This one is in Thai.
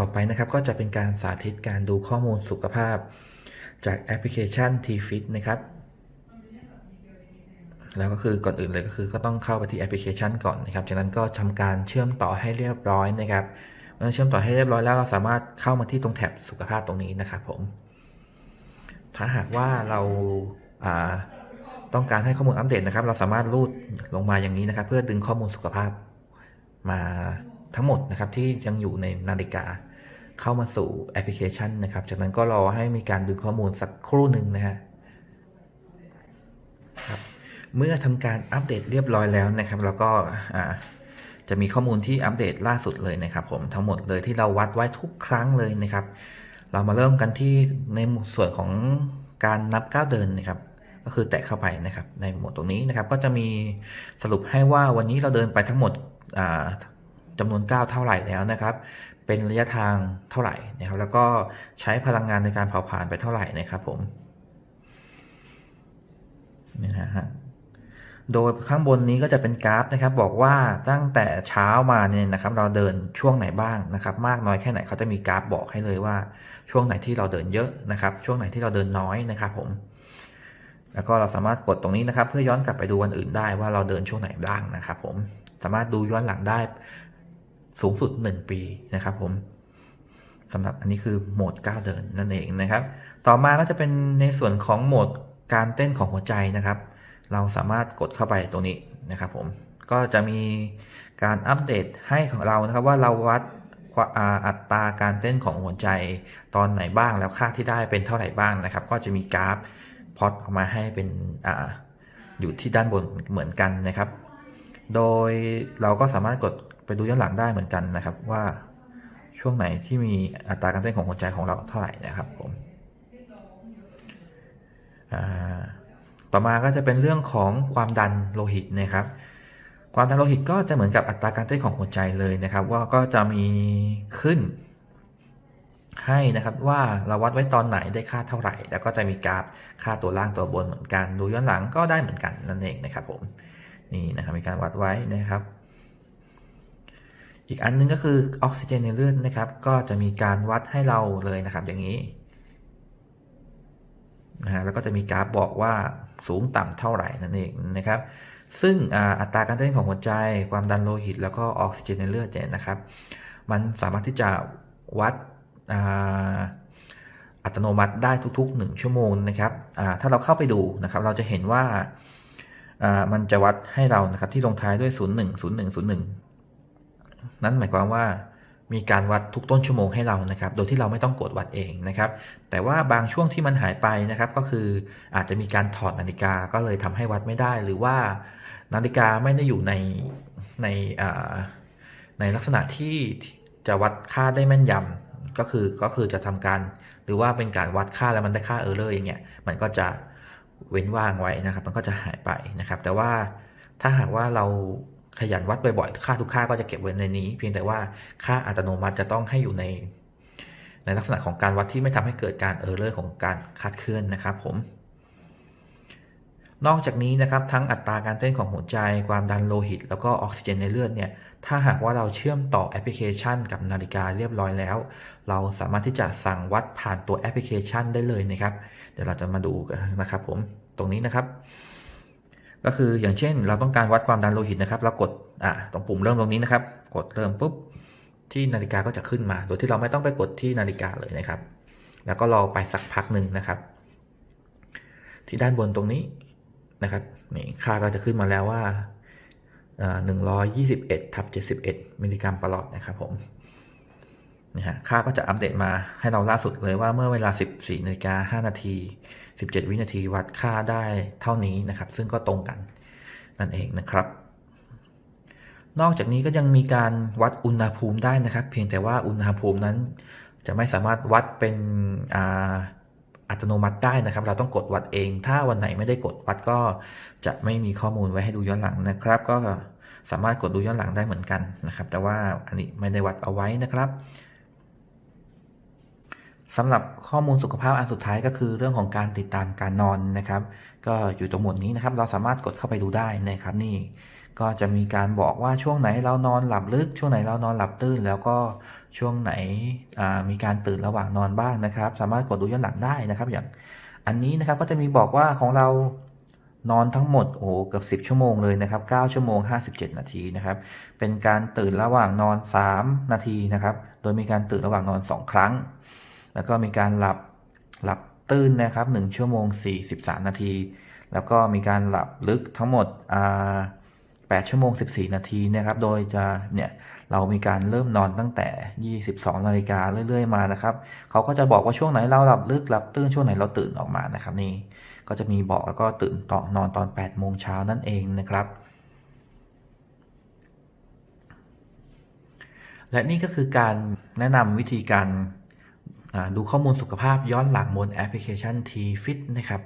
ต่อไปนะครับก็จะเป็นการสาธิตการดูข้อมูลสุขภาพ จากแอปพลิเคชัน T-Fit นะครับ แล้วก็คือก่อนอื่นเลยก็คือก็ต้องเข้าไปที่แอปพลิเคชันก่อนนะครับ จากนั้นก็ทำการเชื่อมต่อให้เรียบร้อยนะครับเมื่อเชื่อมต่อให้เรียบร้อยแล้วเราสามารถเข้ามาที่ตรงแท็บสุขภาพตรงนี้นะครับผม ถ้าหากว่าเราอ่าต้องการให้ข้อมูลอัปเดตนะครับ เราสามารถรูดลงมาอย่างนี้นะครับ เพื่อดึงข้อมูลสุขภาพมาทั้งหมดนะครับที่ยังอยู่ในนาฬิกา เข้ามาสู่แอปพลิเคชันนะครับ จากนั้นก็รอให้มีการดึงข้อมูลสักครู่หนึ่งนะฮะครับเมื่อทำการอัปเดตเรียบร้อยแล้วนะครับเราก็จะมีข้อมูลที่อัปเดตล่าสุดเลยนะครับ ผมทั้งหมดเลยที่เราวัดไว้ทุกครั้งเลยนะครับ เรามาเริ่มกันที่ในส่วนของการนับก้าวเดินนะครับ ก็คือแตะเข้าไปนะครับ ในหมวดตรงนี้นะครับ ก็จะมีสรุปให้ว่าวันนี้เราเดินไปทั้งหมดอ่าจำนวนก้าวเท่าไหร่แล้วนะครับ เป็นระยะทางเท่าไหร่นะครับ แล้วก็ใช้พลังงานในการเผาผลาญไปเท่าไหร่นะครับผมนี่นะฮะโดยข้างบนนี้ก็จะเป็นกราฟนะครับ บอกว่าตั้งแต่เช้ามาเนี่ยนะครับ เราเดินช่วงไหนบ้างนะครับ มากน้อยแค่ไหนเขาจะมีกราฟบอกให้เลยว่า ช่วงไหนที่เราเดินเยอะนะครับ ช่วงไหนที่เราเดินน้อยนะครับผม แล้วก็เราสามารถกดตรงนี้นะครับ เพื่อย้อนกลับไปดูวันอื่นได้ว่าเราเดินช่วงไหนบ้างนะครับ ผมสามารถดูย้อนหลังได้ สูงสุด 1 ปีนะครับผมสำหรับอันนี้คือโหมดก้าวเดินนั่นเองนะครับ ต่อมาก็จะเป็นในส่วนของโหมดการเต้นของหัวใจนะครับ เราสามารถกดเข้าไปตรงนี้นะครับผมก็จะมีการอัปเดตให้ของเรานะครับว่าเราวัดอัตราการเต้นของหัวใจตอนไหนบ้างแล้วค่าที่ได้เป็นเท่าไหร่บ้างนะครับ ก็จะมีกราฟพอตออกมาให้เป็นออยู่ที่ด้านบนเหมือนกันนะครับ โดยเราก็สามารถกด ไปดูย้อนหลังได้เหมือนกันนะครับ ว่าช่วงไหนที่มีอัตราการเต้นของหัวใจของเราเท่าไหร่นะครับผมต่อมาก็จะเป็นเรื่องของความดันโลหิตนะครับ ความดันโลหิตก็จะเหมือนกับอัตราการเต้นของหัวใจเลยนะครับ ว่าก็จะมีขึ้น ให้นะครับว่าเราวัดไว้ตอนไหนได้ค่าเท่าไหร่ แล้วก็จะมีกราฟค่าตัวล่างตัวบนเหมือนกัน ดูย้อนหลังก็ได้เหมือนกันนั่นเองนะครับผมนี่นะครับมีการวัดไว้นะครับ อีกอันนึงก็คือออกซิเจนในเลือดนะครับ ก็จะมีการวัดให้เราเลยนะครับ อย่างนี้นะฮะแล้วก็จะมีกราฟบอกว่าสูงต่ำเท่าไหร่นั่นเองนะครับ ซึ่งอัตราการเต้นของหัวใจความดันโลหิต แล้วก็ออกซิเจนในเลือดเนี่ยนะครับ มันสามารถที่จะวัดอัตโนมัติได้ทุกๆ 1 ชั่วโมงนะครับถ้าเราเข้าไปดูนะครับ เราจะเห็นว่ามันจะวัดให้เรานะครับที่ลงท้ายด้วย 01 01 01 นั่นหมายความว่ามีการวัดทุกต้นชั่วโมงให้เรานะครับ โดยที่เราไม่ต้องกดวัดเองนะครับ แต่ว่าบางช่วงที่มันหายไปนะครับ ก็คืออาจจะมีการถอดนาฬิกาก็เลยทำให้วัดไม่ได้ หรือว่านาฬิกาไม่ได้อยู่ในในในลักษณะที่จะวัดค่าได้แม่นยำก็คือก็คือจะทำการ หรือว่าเป็นการวัดค่าแล้วมันได้ค่าเออร์เลอร์อย่างเงี้ยมันก็จะเว้นว่างไว้นะครับ มันก็จะหายไปนะครับ แต่ว่าถ้าหากว่าเรา ขยันวัดบ่อยๆ ค่าทุกค่าก็จะเก็บไว้ในนี้ เพียงแต่ว่าค่าอัตโนมัติจะต้องให้อยู่ใน ในลักษณะของการวัดที่ไม่ทำให้เกิดการเออร์เลอร์ของการคาดเคลื่อนนะครับผม นอกจากนี้นะครับทั้งอัตราการเต้นของหัวใจ ความดันโลหิต แล้วก็ออกซิเจนในเลือดเนี่ย ถ้าหากว่าเราเชื่อมต่อแอปพลิเคชันกับนาฬิกาเรียบร้อยแล้ว เราสามารถที่จะสั่งวัดผ่านตัวแอปพลิเคชันได้เลยนะครับ เดี๋ยวเราจะมาดูกันนะครับผม ตรงนี้นะครับ ก็คืออย่างเช่น เราต้องการวัดความดันโลหิตนะครับเรากดอ่าตรงปุ่มเริ่มตรงนี้นะครับ กดเริ่มปุ๊บที่นาฬิกาก็จะขึ้นมา โดยที่เราไม่ต้องไปกดที่นาฬิกาเลยนะครับ แล้วก็รอไปสักพักหนึ่งนะครับ ที่ด้านบนตรงนี้นะครับนี่ค่าก็จะขึ้นมาแล้วว่าหนึ่งร้อยยี่สิบเอ็ดทับเจ็ดสิบเอ็ดมิลลิกรัมประหลอดนะครับผมนะฮะค่าก็จะอัปเดตมาให้เราล่าสุดเลยว่าเมื่อเวลา 14นาฬิกา5นาที 17 วินาทีวัดค่าได้เท่านี้นะครับ ซึ่งก็ตรงกันนั่นเองนะครับ นอกจากนี้ก็ยังมีการวัดอุณหภูมิได้นะครับ เพียงแต่ว่าอุณหภูมินั้น จะไม่สามารถวัดเป็นอัตโนมัติได้นะครับ เราต้องกดวัดเอง ถ้าวันไหนไม่ได้กดวัดก็จะไม่มีข้อมูลไว้ให้ดูย้อนหลังนะครับ ก็สามารถกดดูย้อนหลังได้เหมือนกันนะครับ แต่ว่าอันนี้ไม่ได้วัดเอาไว้นะครับ สำหรับข้อมูลสุขภาพอันสุดท้ายก็คือเรื่องของการติดตามการนอนนะครับ ก็อยู่ตรงหมวดนี้นะครับ เราสามารถกดเข้าไปดูได้นะครับ นี่ก็จะมีการบอกว่าช่วงไหนเรานอนหลับลึก ช่วงไหนเรานอนหลับตื่นแล้วก็ช่วงไหนมีการตื่นระหว่างนอนบ้างนะครับ สามารถกดดูย้อนหลังได้นะครับ อย่างอันนี้นะครับก็จะมีบอกว่าของเรานอนทั้งหมดโอ้เกือบ10 ชั่วโมงเลยนะครับ9ชั่วโมง 57 นาทีนะครับ เป็นการตื่นระหว่างนอน 3 นาทีนะครับ โดยมีการตื่นระหว่างนอน 2 ครั้ง แล้วก็มีการหลับหลับตื่นนะครับ 1 ชั่วโมง 43 นาที แล้วก็มีการหลับลึกทั้งหมด8ชั่วโมง 14 นาทีนะครับ โดยจะเนี่ยเรามีการเริ่มนอนตั้งแต่ 22 นาฬิกาเรื่อย ๆ มานะครับ เขาก็จะบอกว่าช่วงไหนเราหลับลึกหลับตื่นช่วงไหนเราตื่นออกมานะครับนี่ ก็จะมีบอกแล้วก็ตื่นต่อนอนตอน 8 โมงเช้านั่นเองนะครับ และนี่ก็คือการแนะนำวิธีการ ดูข้อมูลสุขภาพย้อนหลังบนแอปพลิเคชัน T-Fit นะครับ